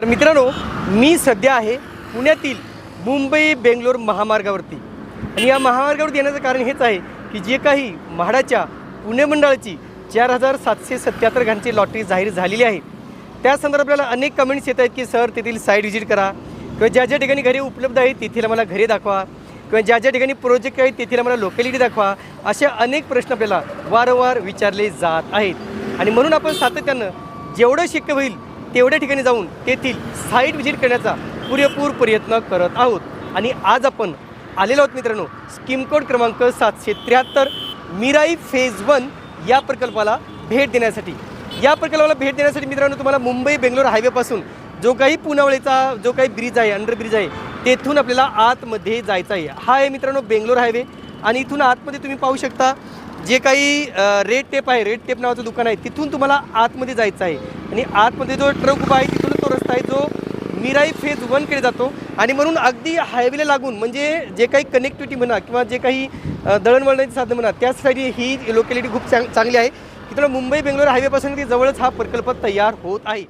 तर मित्रांनो मी सध्या आहे पुण्यातील मुंबई बेंगलोर महामार्गावरती. आणि या महामार्गावरती येण्याचं कारण हेच आहे की जे काही म्हाडाच्या पुणे मंडळाची चार हजार सातशे सत्याहत्तर घांची लॉटरी जाहीर झालेली आहे. त्या संदर्भात आपल्याला अनेक कमेंट्स येत आहेत की सर तेथील साईट व्हिजिट करा. किंवा ज्या ज्या ठिकाणी घरे उपलब्ध आहेत तेथील आम्हाला घरे दाखवा. किंवा ज्या ज्या ठिकाणी प्रोजेक्ट आहेत तेथील आम्हाला लोकॅलिटी दाखवा. असे अनेक प्रश्न आपल्याला वारंवार विचारले जात आहेत. आणि म्हणून आपण सातत्यानं जेवढं शक्य होईल तेवढ्या ठिकाणी जाऊन तेथील साईट व्हिजिट करण्याचा पुरेपूर प्रयत्न करत आहोत. आणि आज आपण आलेलो आहोत मित्रांनो स्कीम कोड क्रमांक सातशे त्र्याहत्तर मिराई फेज वन या प्रकल्पाला भेट देण्यासाठी. या प्रकल्पाला भेट देण्यासाठी मित्रांनो तुम्हाला मुंबई बेंगलोर हायवेपासून जो काही पुनावळीचा जो काही ब्रिज आहे अंडर ब्रिज आहे तेथून आपल्याला आतमध्ये जायचं आहे. हा आहे मित्रांनो बेंगलोर हायवे आणि इथून आतमध्ये तुम्ही पाहू शकता जे काही रेड टेप आहे रेड टेप नावाचं दुकान आहे तिथून तुम्हाला आतमध्ये जायचं आहे. आणि आतमध्ये जो ट्रक उभा आहे तिथून तो रस्ता आहे जो मिराई फेज वनकडे जातो. आणि म्हणून अगदी हायवेला लागून म्हणजे जे काही कनेक्टिव्हिटी म्हणा किंवा जे काही दळणवळणाची साधनं म्हणा त्यासाठी ही लोकॅलिटी खूप चांग चांगली आहे. की मुंबई बेंगलोर हायवेपासून ते जवळच हा प्रकल्प तयार होत आहे.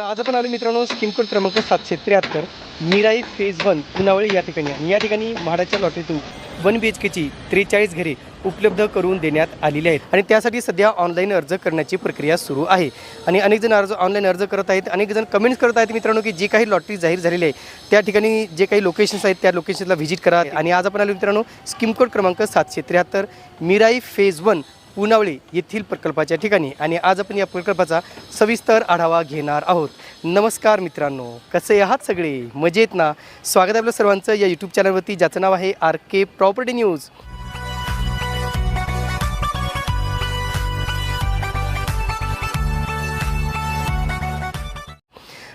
तर आज आपण आलो मित्रांनो स्कीम कोड क्रमांक सातशे त्र्याहत्तर. मिराई फेज वन पुनावळी या ठिकाणी आणि या ठिकाणी म्हाडाच्या लॉटरीतून वन बी एच केची त्रेचाळीस घरे उपलब्ध करून देण्यात आलेली आहेत. आणि त्यासाठी सध्या ऑनलाईन अर्ज करण्याची प्रक्रिया सुरू आहे. आणि अनेक जण अर्ज ऑनलाईन अर्ज करत आहेत. अनेक जण कमेंट्स करत आहेत मित्रांनो की जे काही लॉटरी जाहीर झालेली आहे त्या ठिकाणी जे काही लोकेशन्स आहेत त्या लोकेशन्सला व्हिजिट करा. आणि आज आपण आलो मित्रांनो स्कीम कोड क्रमांक सातशे त्र्याहत्तर मिराई फेज वन पुनावळे येथील प्रकल्पाच्या ठिकाणी. आणि आज आपण या प्रकल्पाचा सविस्तर आढावा घेणार आहोत. नमस्कार मित्रांनो कसे आहात सगळे? मजेत ना? स्वागत आहे आपलं सर्वांचं या यूट्यूब चॅनलवरती ज्याचं नाव आहे आर के प्रॉपर्टी न्यूज.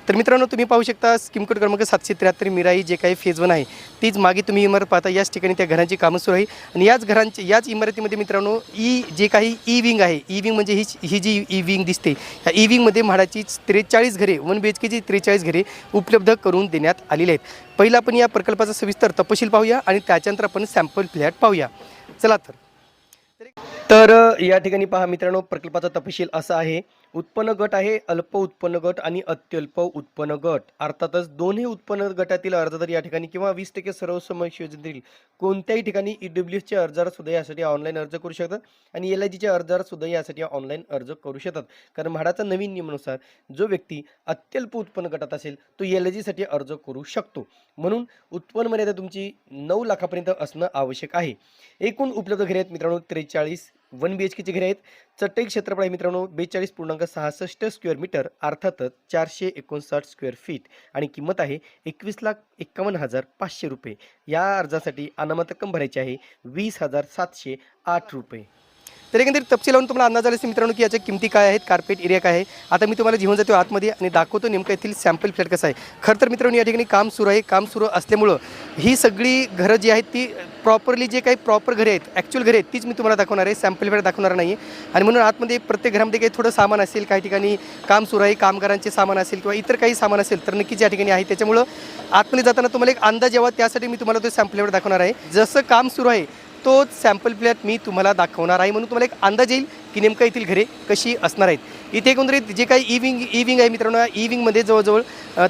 तर मित्रांनो तुम्ही पाहू शकता स्कीम कोड क्रमांक सातशे त्र्याहत्तर मिराई जे काही फेज वन आहे तीच मागे तुम्ही इमारत पाहता. याच ठिकाणी त्या घरांची कामं सुरू आहे. आणि याच घरांची याच इमारतीमध्ये मित्रांनो ई जे काही ई विंग आहे ई विंग म्हणजे ही ही जी ई विंग दिसते या ई विंगमध्ये म्हाडाची त्रेचाळीस घरे वन बी एच केची त्रेचाळीस घरे उपलब्ध करून देण्यात आलेली आहेत. पहिला आपण या प्रकल्पाचा सविस्तर तपशील पाहूया आणि त्याच्यानंतर आपण सॅम्पल फ्लॅट पाहूया. चला तर. तर या ठिकाणी पहा मित्रांनो प्रकल्पाचा तपशील असा आहे. उत्पन्न गट आहे अल्प उत्पन्न गट आणि अत्यल्प उत्पन्न गट. अर्थातच दोन्ही उत्पन्न गटातील अर्जदार या ठिकाणी किंवा वीस टक्के सर्वसमावेश योजनेतील कोणत्याही ठिकाणी ई डब्ल्यू एसचे अर्जदार सुद्धा यासाठी ऑनलाईन अर्ज करू शकतात आणि एल आय जीचे अर्जदार सुद्धा यासाठी ऑनलाईन अर्ज करू शकतात. कारण म्हाडाचा नवीन नियमानुसार जो व्यक्ती अत्यल्प उत्पन्न गटात असेल तो एल आय जीसाठी अर्ज करू शकतो. म्हणून उत्पन्न मर्यादा तुमची नऊ लाखापर्यंत असणं आवश्यक आहे. एकूण उपलब्ध घेण्यात मित्रांनो त्रेचाळीस वन बी एच केचे घरे आहेत. चटई क्षेत्रफळ आहे मित्रांनो बेचाळीस पूर्णांक सहासष्ट स्क्वेअर मीटर अर्थातच चारशे एकोणसाठ स्क्वेअर फीट आणि किंमत आहे एकवीस लाख एक्कावन्न हजार पाचशे रुपये. या अर्जासाठी अनामत रक्कम भरायची आहे वीस हजार सातशे आठ रुपये. तर एकंदरीत तपशील लावून तुम्हाला अंदाज आला असेल मित्रांनो की याच्या किमती काय आहेत कार्पेट एरिया काय आहे. आता मी तुम्हाला घेऊन जातो आतमध्ये आणि दाखवतो नेमकं येथील सॅम्पल फ्लॅट कसं आहे. खरं तर मित्रांनो या ठिकाणी काम सुरू आहे. काम सुरू असल्यामुळं ही सगळी घरं जी आहेत ती प्रॉपरली जे काही प्रॉपर घरे आहेत ॲक्च्युअल घरे आहेत तीच मी तुम्हाला दाखवणार आहे. सॅम्पल फ्लॅट दाखवणार नाही. आणि म्हणून आतमध्ये प्रत्येक घरामध्ये काही थोडं सामान असेल काही ठिकाणी काम सुरू आहे कामगारांचे सामान असेल किंवा इतर काही सामान असेल तर नक्कीच या ठिकाणी आहे. त्याच्यामुळं आतमध्ये जाताना तुम्हाला एक अंदाज यावा त्यासाठी मी तुम्हाला तो सॅम्पल फ्लॅट दाखवणार आहे. जसं काम सुरू आहे तोच सॅम्पल फ्लॅट मी तुम्हाला दाखवणार आहे म्हणून तुम्हाला एक अंदाज येईल की नेमकं येथील घरे कशी असणार आहेत. इथे एकंदरीत जे काही ई विंग ई विंग आहे मित्रांनो ई विंगमध्ये जवळजवळ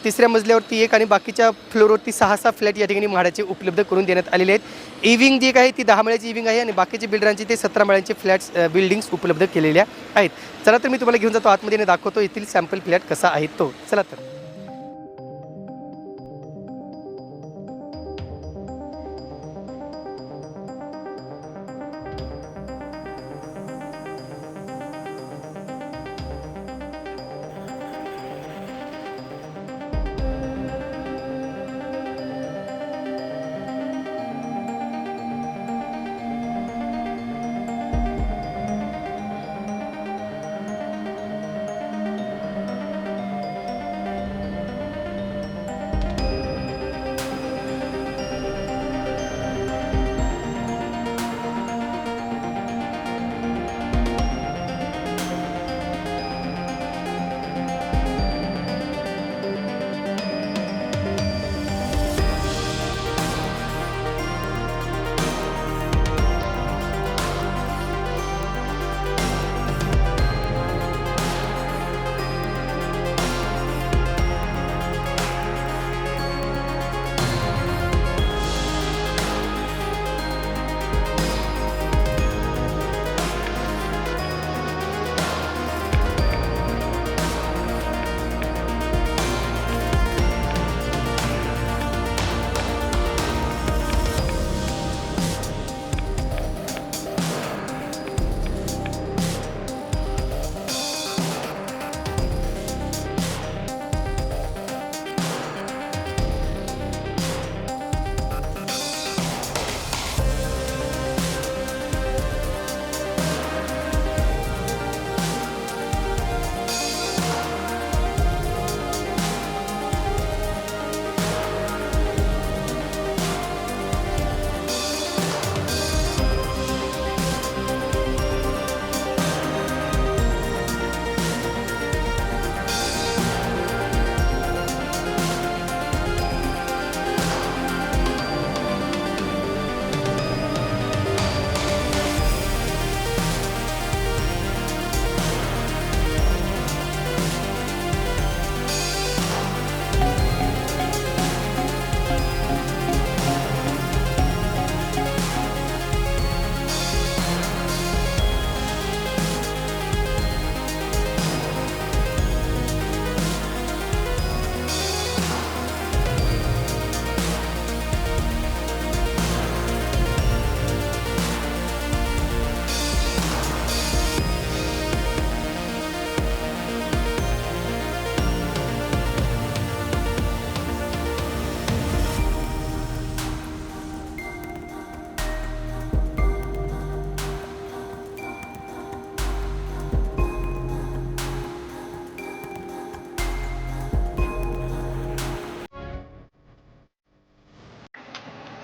तिसऱ्या मजल्यावरती एक आणि बाकीच्या फ्लोअरवरती सहा सहा फ्लॅट या ठिकाणी म्हाडाचे उपलब्ध करून देण्यात आलेले आहेत. ई विंग जी काही ती दहा माळ्याची ई विंग आहे आणि बाकीचे बिल्डरांचे ते सतरा माळ्यांचे फ्लॅट्स बिल्डिंग्स उपलब्ध केलेल्या आहेत. चला तर मी तुम्हाला घेऊन जातो आतमध्ये दाखवतो येथील सॅम्पल फ्लॅट कसा आहे तो. चला तर.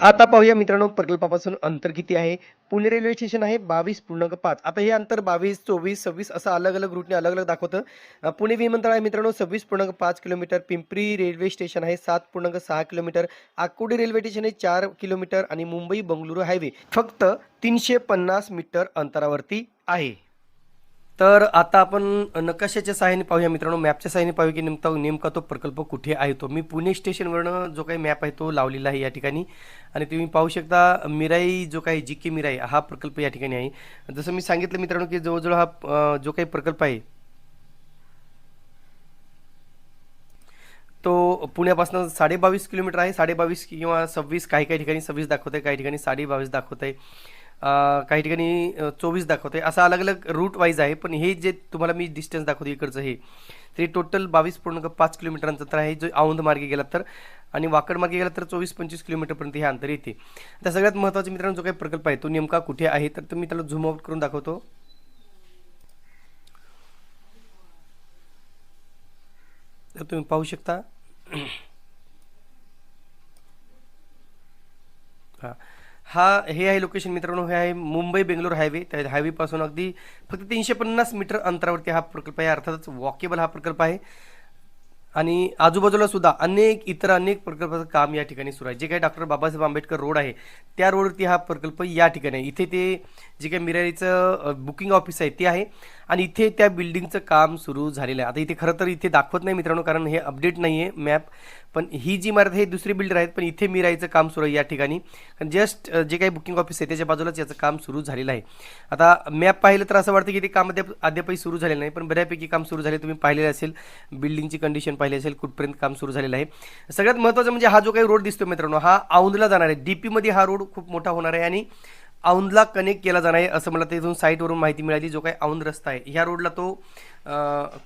आता पाहूया मित्रांनो प्रकल्पापासून अंतर किती आहे? पुणे रेल्वे स्टेशन आहे बावीस पूर्णांक पाच. आता हे अंतर बावीस चोवीस सव्वीस असं अलग अलग रूटने अलग अलग दाखवतं. पुणे विमानतळ आहे मित्रांनो सव्वीस पूर्णांक पाच किलोमीटर. पिंपरी रेल्वे स्टेशन आहे सात पूर्णांक सहा किलोमीटर. आकुर्डी रेल्वे स्टेशन आहे चार किलोमीटर. आणि मुंबई बंगळुरू हायवे फक्त तीनशे पन्नास मीटर अंतरावरती आहे. तर आता आपण नकाशाच्या सहाय्याने पाहूया मित्रांनो. मॅपच्या सहाय्याने पाहूया की नेमका नेमका तो प्रकल्प कुठे आहे तो. मी पुणे स्टेशनवरनं जो काही मॅप आहे तो लावलेला आहे या ठिकाणी. आणि तुम्ही पाहू शकता मिराई जो काही जी के मिराई हा प्रकल्प या ठिकाणी आहे. जसं मी सांगितलं मित्रांनो की जवळजवळ हा जो काही प्रकल्प आहे तो पुण्यापासून साडे बावीस किलोमीटर आहे. साडे बावीस किंवा सव्वीस काही काही ठिकाणी सव्वीस दाखवत आहे काही ठिकाणी साडे बावीस दाखवत आहे काही ठिकाणी चोवीस दाखवते असं अलग अलग रूट वाईज आहे पण हे जे तुम्हाला मी डिस्टन्स दाखवतो इकडचं हे तरी टोटल बावीस पूर्णांक पाच किलोमीटरांचं अंतर आहे जो औंध मार्गे गेला तर. आणि वाकड मार्गे गेला तर चोवीस पंचवीस किलोमीटरपर्यंत हे अंतर येते. आता सगळ्यात महत्त्वाचा मित्रांनो जो काही प्रकल्प आहे तो नेमका कुठे आहे? तर तुम्ही त्याला झूम आउट करून दाखवतो. तर तुम्ही पाहू शकता. हां. हा हे आहे लोकेशन मित्रांनो हे आहे मुंबई बेंगलोर हायवे त्या हायवेपासून अगदी फक्त तीनशे पन्नास मीटर अंतरावरती हा प्रकल्प आहे. अर्थातच वॉकेबल हा प्रकल्प आहे. आणि आजूबाजूला सुद्धा अनेक इतर अनेक प्रकल्पाचं काम या ठिकाणी सुरू आहे. जे काही डॉक्टर बाबासाहेब आंबेडकर रोड आहे त्या रोडवरती हा प्रकल्प या ठिकाणी आहे. इथे ते जे काही मिरारीचं बुकिंग ऑफिस आहे ते आहे. आणि इथे त्या बिल्डिंगचं काम सुरू झालेलं आहे. आता इथे खरं तर इथे दाखवत नाही मित्रांनो कारण हे अपडेट नाही आहे मॅप पण ही जी इमारत हे दुसरी बिल्डर आहेत पण इथे मी राहायचं काम सुरू आहे या ठिकाणी. जस्ट जे काही बुकिंग ऑफिस आहे त्याच्या बाजूलाच याचं काम सुरू झालेलं आहे. आता मॅप पाहिलं तर असं वाटतं की ते काम अद्याप अद्यापही सुरू झालेलं नाही पण बऱ्यापैकी काम सुरू झाले तुम्ही पाहिलेलं असेल. बिल्डिंगची कंडिशन पाहिली असेल कुठपर्यंत काम सुरू झालेलं आहे. सगळ्यात महत्त्वाचं म्हणजे हा जो काही रोड दिसतो मित्रांनो हा औंधला जाणार आहे. डीपीमध्ये हा रोड खूप मोठा होणार आहे आणि औंधला कनेक्ट केला जाणार आहे असं मला तिथून साईटवरून माहिती मिळाली जो काही औंध रस्ता आहे. ह्या रोडला तो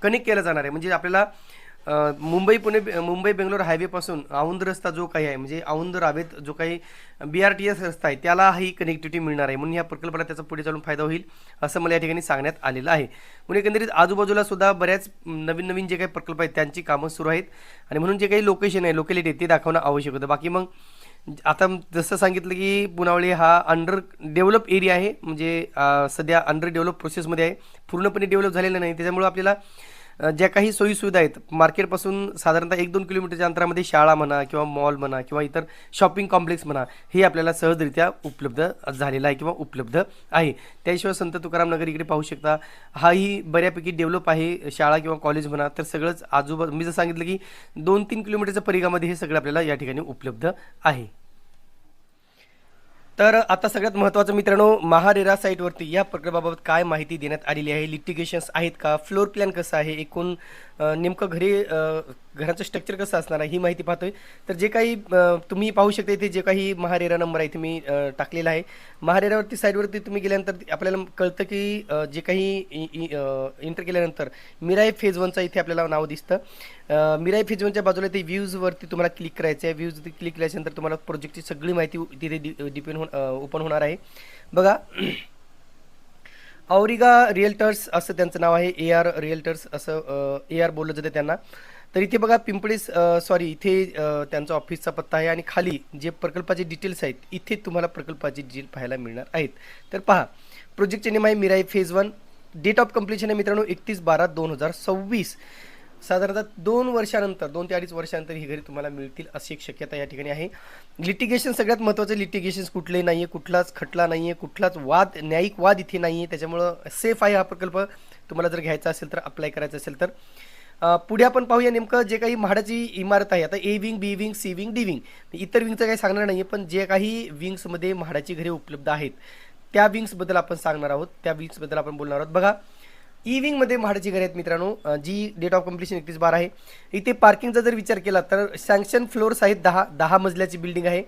कनेक्ट केला जाणार आहे. म्हणजे आपल्याला मुंबई पुणे मुंबई बेंगलोर हायवेपासून औंध रस्ता जो काही आहे म्हणजे औंध रावेत जो काही बी आर टी एस रस्ता आहे त्याला ही कनेक्टिव्हिटी मिळणार आहे. म्हणून या प्रकल्पाला त्याचा पुढे चालून फायदा होईल असं मला या ठिकाणी सांगण्यात आलेलं आहे. म्हणून एकंदरीत आजूबाजूला सुद्धा बऱ्याच नवीन नवीन जे काही प्रकल्प आहेत त्यांची कामं सुरू आहेत. आणि म्हणून जे काही लोकेशन आहे लोकॅलिटी ते दाखवणं आवश्यक होतं. बाकी मग आता जसं सांगितलं की पुनावळे हा अंडर डेव्हलप एरिया आहे. म्हणजे सध्या अंडर डेव्हलप प्रोसेसमध्ये आहे. पूर्णपणे डेव्हलप झालेलं नाही. त्याच्यामुळं आपल्याला ज्या काही सोयीसुविधा आहेत मार्केटपासून साधारणतः एक दोन किलोमीटरच्या अंतरामध्ये शाळा म्हणा किंवा मॉल म्हणा किंवा इतर शॉपिंग कॉम्प्लेक्स म्हणा हे आपल्याला सहजरित्या उपलब्ध झालेलं आहे किंवा उपलब्ध आहे. त्याशिवाय संत तुकाराम नगर इकडे पाहू शकता हाही बऱ्यापैकी डेव्हलप आहे शाळा किंवा कॉलेज म्हणा तर सगळंच आजूबाजू मी जर सांगितलं की दोन तीन किलोमीटरच्या परिघामध्ये हे सगळं आपल्याला या ठिकाणी उपलब्ध आहे. तर आता सगळ्यात महत्त्वाचं मित्रांनो महारेरा साईटवरती या प्रकल्पाबाबत काय माहिती देण्यात आलेली आहे? लिटिगेशन्स आहेत का? फ्लोर प्लॅन कसं आहे? एकूण नेमकं घरी घराचं स्ट्रक्चर कसं असणार आहे ही माहिती पाहतोय. तर जे काही तुम्ही पाहू शकता इथे जे काही महारेरा नंबर आहे इथे मी टाकलेला आहे. महारेरावरती साईडवरती तुम्ही गेल्यानंतर आपल्याला कळतं की जे काही इंटर केल्यानंतर मिराई फेज वनचं इथे आपल्याला नाव दिसतं. मिराय मिराई फेज वनच्या बाजूला ते व्ह्यूजवरती तुम्हाला क्लिक करायचं आहे व्ह्यूज क्लिक केल्याच्यानंतर तुम्हाला प्रोजेक्टची सगळी माहिती तिथे डिपेंड हो ओपन होणार आहे. बघा औरिगा रिअल्टर्स असं त्यांचं नाव आहे ए आर रिअल्टर्स असं ए आर बोललं जातं त्यांना. तर इथे बघा पिंपळी सॉरी इथे त्यांचा ऑफिसचा पत्ता आहे आणि खाली जे प्रकल्पाचे डिटेल्स आहेत इथे तुम्हाला प्रकल्पाची डिटेल पाहायला मिळणार आहेत. तर पहा प्रोजेक्टचे नेम आहे Mirai phase one date of completion आहे मित्रांनो एकतीस बारा दोन हजार सव्वीस. साधारणतः दोन वर्षानंतर दोन ते अडीच वर्षानंतर ही घरी तुम्हाला मिळतील अशी एक शक्यता या ठिकाणी आहे. लिटिगेशन सगळ्यात महत्त्वाचं लिटिगेशन कुठले नाही आहे कुठलाच खटला नाही आहे कुठलाच वाद न्यायिक वाद इथे नाही आहे त्याच्यामुळं सेफ आहे हा प्रकल्प. तुम्हाला जर घ्यायचा असेल तर अप्लाय करायचा असेल तर. पुढे आपण पाहूया नेमकं जे काही म्हाडाची इमारत आहे. आता A wing B wing C wing D wing इतर विंगचं काही सांगणार नाही आहे पण जे काही विंग्समध्ये म्हाडाची घरे उपलब्ध आहेत त्या विंग्सबद्दल आपण सांगणार आहोत. त्या विंग्सबद्दल आपण बोलणार आहोत. बघा ई विंगमध्ये म्हाडाची घरे आहेत मित्रांनो. जी डेट ऑफ कम्प्लिशन एकतीस बारा आहे. इथे पार्किंगचा जर विचार केला तर सँक्शन फ्लोअर्स आहेत दहा दहा मजल्याची बिल्डिंग आहे.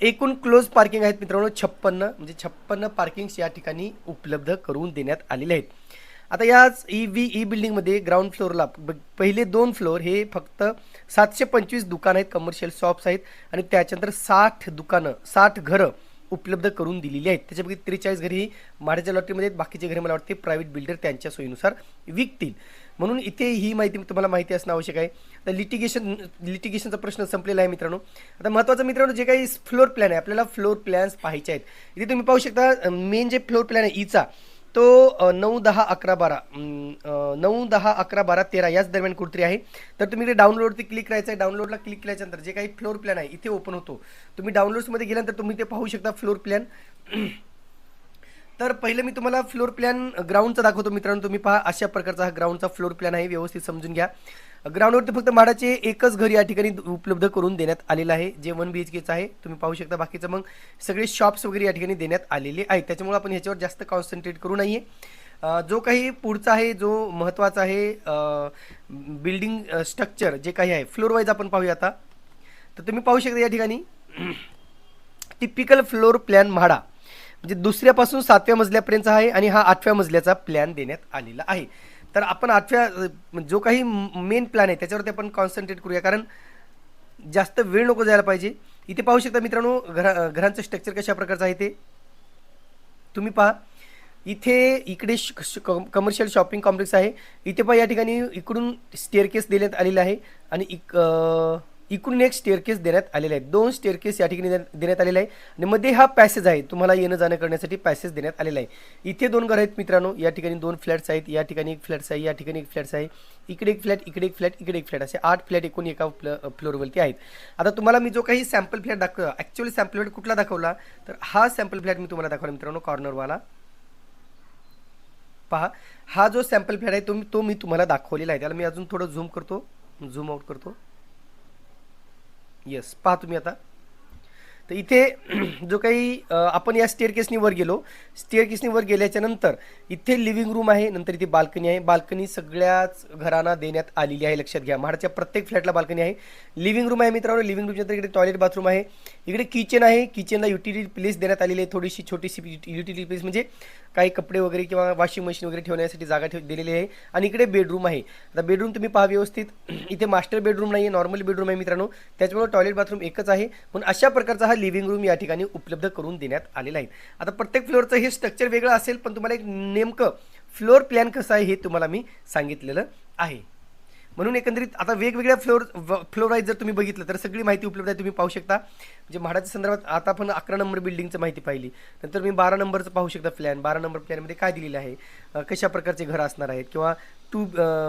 एकूण क्लोज पार्किंग आहेत मित्रांनो छप्पन्न म्हणजे छप्पन्न पार्किंग्स या ठिकाणी उपलब्ध करून देण्यात आलेले आहेत. आता याच ई व्ही ई बिल्डिंगमध्ये ग्राउंड फ्लोअरला ब- पहिले दोन फ्लोअर हे फक्त सातशे पंचवीस दुकानं आहेत कमर्शियल शॉप्स आहेत आणि त्याच्यानंतर साठ दुकानं साठ घरं उपलब्ध करून दिलेली आहेत. त्याच्यापैकी त्रेचाळीस घरी ही म्हाडाच्या लॉटरीमध्ये आहेत. बाकीचे घरे मला वाटते प्रायव्हेट बिल्डर त्यांच्या सोयीनुसार विकतील. म्हणून इथे ही माहिती तुम्हाला माहिती असणं आवश्यक आहे. तर लिटिगेशन लिटिगेशनचा प्रश्न संपलेला आहे मित्रांनो. आता महत्त्वाचं मित्रांनो जे काही फ्लोर प्लॅन आहे आपल्याला फ्लोर प्लॅन्स पाहायचे आहेत. इथे तुम्ही पाहू शकता मेन जे फ्लोर प्लॅन आहे e ईचा तो नऊ दहा अकरा बारा नऊ दहा अकरा बारा तेरा याच दरम्यान कुठतरी आहे. तर तुम्ही इथे डाउनलोडवरती क्लिक करायचं आहे. डाउनलोडला क्लिक केल्याच्यानंतर जे काही फ्लोर प्लॅन आहे इथे ओपन होतो. तुम्ही डाउनलोड्समध्ये गेल्यानंतर तुम्ही ते पाहू शकता फ्लोर प्लॅन तर पहिलं मी तुम्हाला फ्लोर प्लॅन ग्राउंडचा दाखवतो मित्रांनो. तुम्ही पहा अशा प्रकारचा हा ग्राउंडचा फ्लोर प्लॅन आहे. व्यवस्थित समजून घ्या. ग्राउंडवरती फक्त माडाचे एकच घर या ठिकाणी उपलब्ध करून देण्यात आलेलं आहे. जे वन बी एच केचं आहे तुम्ही पाहू शकता. बाकीचं मग सगळे शॉप्स वगैरे या ठिकाणी देण्यात आलेले आहेत. त्याच्यामुळे आपण ह्याच्यावर जास्त कॉन्सन्ट्रेट करू नये जो काही पुढचा आहे जो महत्त्वाचा आहे बिल्डिंग स्ट्रक्चर जे काही आहे फ्लोरवाईज आपण पाहूया आता. तर तुम्ही पाहू शकता या ठिकाणी. Typical floor plan MHADA. म्हणजे दुसऱ्यापासून सातव्या मजल्यापर्यंत आहे आणि हा आठव्या मजल्याचा प्लॅन देण्यात आलेला आहे. तर आपण आजच्या जो काही मेन प्लॅन आहे त्याच्यावरती आपण कॉन्सन्ट्रेट करूया. कारण जास्त वेळ नको जायला पाहिजे. इथे पाहू शकता मित्रांनो घरा घरांचं स्ट्रक्चर कशा प्रकारचं आहे ते. तुम्ही पहा. इथे इकडे कमर्शियल शॉपिंग कॉम्प्लेक्स आहे. इथे पहा या ठिकाणी इकडून स्टेअरकेस देण्यात आलेला आहे. आणि इक इकडून एक स्टेअरकेस देण्यात आलेला आहे दोन स्टेअरकेस या ठिकाणी देण्यात देण्यात आलेला आहे. आणि मध्ये हा पॅसेज आहे. तुम्हाला येणं जाणं करण्यासाठी पॅसेज देण्यात आलेला आहे. इथे दोन घर आहेत मित्रांनो. या ठिकाणी दोन फ्लॅट्स आहेत. या ठिकाणी एक फ्लॅट्स आहे. या ठिकाणी एक फ्लॅट्स आहे. इकडे एक फ्लॅट इकडे एक फ्लॅट इकडे एक फ्लॅट असे आठ फ्लॅट एकूण एका फ्लोअरवरती आहेत. आता तुम्हाला मी जो काही सॅम्पल फ्लॅट दाखवला ॲक्च्युअली सॅम्पल फ्लॅट कुठला दाखवला तर हा सॅम्पल फ्लॅट मी तुम्हाला दाखवला मित्रांनो कॉर्नरवाला पहा हा जो सॅम्पल फ्लॅट आहे तो मी तो मी तुम्हाला दाखवलेला आहे. त्याला मी अजून थोडं झूम करतो. झूम आउट करतो. येस पहा तुम्ही आता. तर इथे जो काही आपण या स्टेअर केसनी वर गेलो स्टेअर केसनी वर गेल्याच्यानंतर इथे लिव्हिंग रूम आहे नंतर इथे बाल्कनी आहे. बाल्कनी सगळ्याच घरांना देण्यात आलेली आहे लक्षात घ्या. महाडच्या प्रत्येक फ्लॅटला बाल्कनी आहे. लिव्हिंग रूम आहे मित्रांनो लिव्हिंग रूमच्या इकडे टॉयलेट बाथरूम आहे. इकडे किचन आहे. किचनला युटिलिटी प्लेस देण्यात आलेली आहे. थोडीशी छोटीशी युटिलिटी प्लेस म्हणजे काही कपडे वगैरे किंवा वॉशिंग मशीन वगैरे ठेवण्यासाठी जागा ठेव दिलेली आहे. आणि इकडे बेडरूम आहे. आता बेडरूम तुम्ही पहा व्यवस्थित. इथे मास्टर बेडरूम नाही आहे नॉर्मल बेडरूम आहे मित्रांनो. त्याच्यामुळे टॉयलेट बाथरूम एकच आहे. म्हणून अशा प्रकारचा हा लिव्हिंग रूम या ठिकाणी उपलब्ध करून देण्यात आलेला आहे. आता प्रत्येक फ्लोअरचं हे स्ट्रक्चर वेगळं असेल पण तुम्हाला एक नेमकं फ्लोअर प्लॅन कसं आहे हे तुम्हाला मी सांगितलेलं आहे. म्हणून एकंदरीत आता वेगवेगळ्या फ्लोअर फ्लोराईज जर तुम्ही बघितलं तर सगळी माहिती उपलब्ध आहे तुम्ही पाहू शकता. म्हणजे म्हाडाच्या संदर्भात आता आपण अकरा नंबर बिल्डिंगचं माहिती पाहिली. नंतर मी बारा नंबरचं पाहू शकता प्लॅन बारा नंबर प्लॅनमध्ये काय दिलेलं आहे? कशा प्रकारचे घरं असणार आहेत? किंवा टू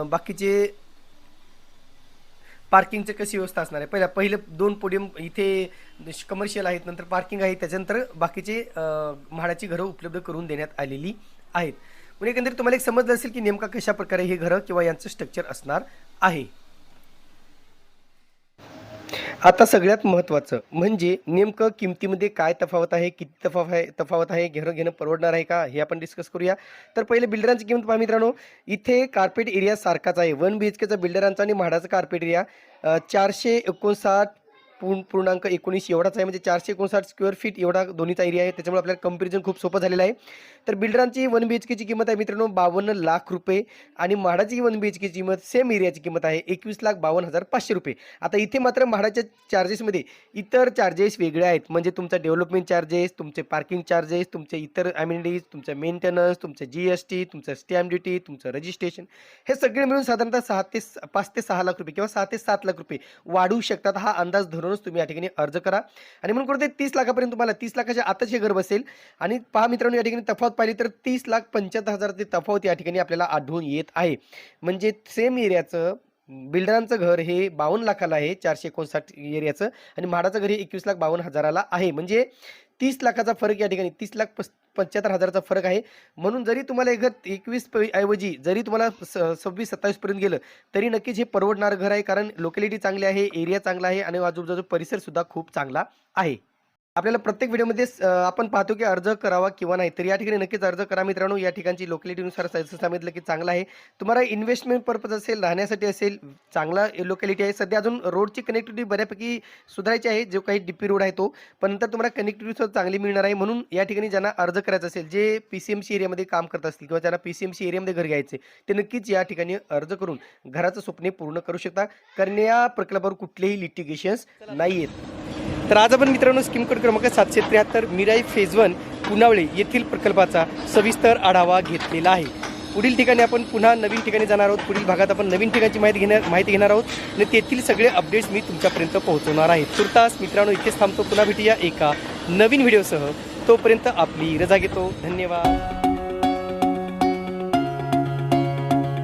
बाकीचे पार्किंगचं कशी व्यवस्था असणार आहे? पहिल्या पहिलं दोन पोडियम इथे कमर्शियल आहेत नंतर पार्किंग आहे त्याच्यानंतर बाकीचे म्हाडाची घरं उपलब्ध करून देण्यात आलेली आहेत. म्हणजे एकंदरीत तुम्हाला एक समजलं असेल की नेमका कशा प्रकारे हे घरं किंवा यांचं स्ट्रक्चर असणार. आहे. आता सगळ्यात महत्त्वाचं म्हणजे नेमकं किमतीमध्ये काय तफावत आहे किती तफावत आहे तफावत आहे घेणं घेणं परवडणार आहे का हे आपण डिस्कस करूया. तर पहिले बिल्डरांची किंमत पहा मित्रांनो. इथे कार्पेट एरिया सारखाच आहे. वन बी एच केचा बिल्डरांचा आणि म्हाडाचा कार्पेट एरिया चारशे एकोणसाठ पूर्ण पूर्णांक एकोणीस एवढाच आहे. म्हणजे चारशे एकोणसाठ स्क्वेअर फीट एवढा दोन्हीचा एरिया आहे. त्याच्यामुळे आपल्याला कंपॅरिझन खूप सोपं झालेलं आहे. तर बिल्डरांची वन बी एच केची किंमत आहे मित्रांनो बावन्न लाख रुपये आणि म्हाडाची वन बी एच केची किंमत सेम एरियाची किंमत आहे एकवीस लाख बावन्न हजार पाचशे रुपये. आता इथे मात्र म्हाडाच्या चार्जेसमध्ये इतर चार्जेस वेगळे आहेत. म्हणजे तुमचा डेव्हलपमेंट चार्जेस तुमचे पार्किंग चार्जेस तुमचे इतर ॲम्युनिटीज तुमचं मेंटेनन्स तुमचं जी एस टी तुमचं स्टॅम्प ड्युटी तुमचं रजिस्ट्रेशन हे सगळे मिळून साधारणतः सहा ते पाच ते सहा लाख रुपये किंवा सहा ते सात लाख रुपये वाढू शकतात. हा अंदाज धरूनच तुम्ही या ठिकाणी अर्ज करा. आणि म्हणून कुठे तीस लाखापर्यंत तुम्हाला तीस लाखाच्या आताच हे घर बसेल. आणि पहा मित्रांनो या ठिकाणी तफावत पाहिली तर तीस लाख पंच्याहत्तर हजार तफावत या ठिकाणी आपल्याला आढळून येत आहे. म्हणजे सेम एरियाचं बिल्डरांचं घर हे बावन्न लाखाला आहे चारशे एकोणसाठ एरियाचं आणि म्हाडाचं घर हे एकवीस लाख बावन्न हजाराला आहे. म्हणजे तीस लाखाचा फरक या ठिकाणी तीस लाख पस पंच्याहत्तर हजाराचा फरक आहे. म्हणून जरी तुम्हाला हे घर एकवीस ऐवजी जरी तुम्हाला स सव्वीस सत्तावीसपर्यंत गेलं तरी नक्कीच हे परवडणारं घर आहे. कारण लोकॅलिटी चांगली आहे एरिया चांगला आहे आणि आजूबाजूचा परिसरसुद्धा खूप चांगला आहे. आपल्याला प्रत्येक व्हिडिओमध्ये आपण पाहतो की अर्ज करावा किंवा नाही तर या ठिकाणी नक्कीच अर्ज करा. मित्रांनो या ठिकाणची लोकॅलिटीनुसार सांगितलं की चांगलं आहे. तुम्हाला इन्व्हेस्टमेंट पर्पज असेल राहण्यासाठी असेल चांगला लोकॅलिटी आहे. सध्या अजून रोडची कनेक्टिव्हिटी बऱ्यापैकी सुधारायची आहे. जो काही डीपी रोड आहे तो. पण नंतर तुम्हाला कनेक्टिव्हिटी सुद्धा चांगली मिळणार आहे. म्हणून या ठिकाणी ज्यांना अर्ज करायचा असेल J P C M C एरियामध्ये काम करत असतील किंवा ज्यांना पी सी एम सी एरियामध्ये घर घ्यायचे ते नक्कीच या ठिकाणी अर्ज करून घराचं स्वप्ने पूर्ण करू शकता. कारण या प्रकल्पावर कुठलेही लिटिगेशन्स नाही आहेत तर आज आपण मित्रांनो स्कीम कोड क्रमांक सातशे त्र्याहत्तर मिराई फेज वन पुनावळे येथील प्रकल्पाचा सविस्तर आढावा घेतलेला आहे. पुढील ठिकाणी आपण पुन्हा नवीन ठिकाणी जाणार आहोत. पुढील भागात आपण नवीन ठिकाणची माहिती घेणार माहिती घेणार आहोत आणि तेथील सगळे अपडेट्स मी तुमच्यापर्यंत पोहोचवणार आहे. तुर्तास मित्रांनो इथेच थांबतो. पुन्हा भेटूया एका नवीन व्हिडिओसह. तोपर्यंत आपली रजा घेतो. धन्यवाद.